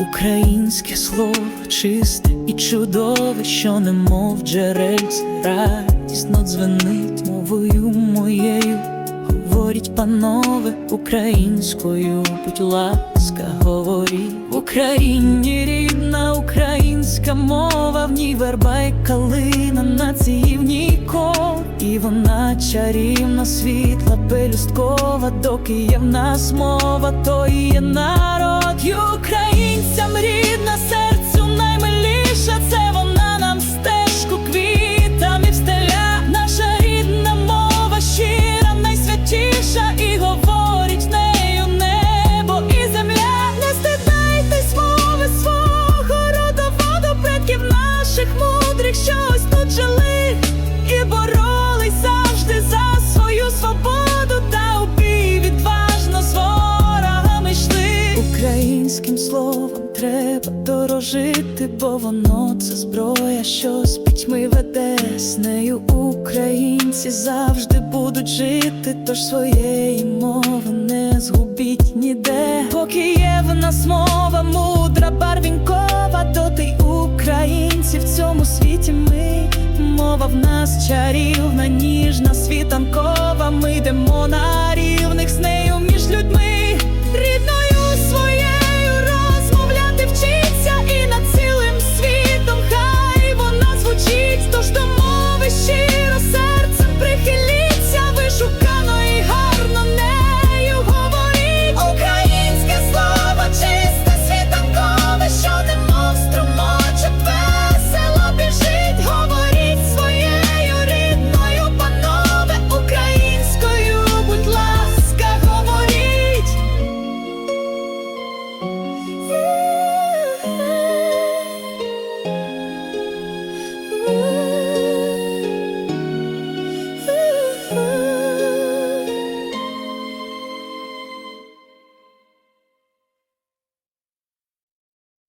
Українське слово чисте і чудове, що немов джерельце радісно дзвенить мовою моєю. Говоріть, панове, українською, будь ласка, говоріть в Україні рідна українська мова, в ній верба калина, нації в кор. І вона чарівна, світла, пелюсткова, доки є в нас мова, то і є народ, Українським словом треба дорожити, бо воно це зброя, що з пітьми веде з нею українці завжди будуть жити, тож своєї мови не згубіть ніде. Поки є в нас мова мудра, барвінкова, доти й українці в цьому світі ми. Мова в нас чарівна, ніжна, світанкова. Ми йдемо на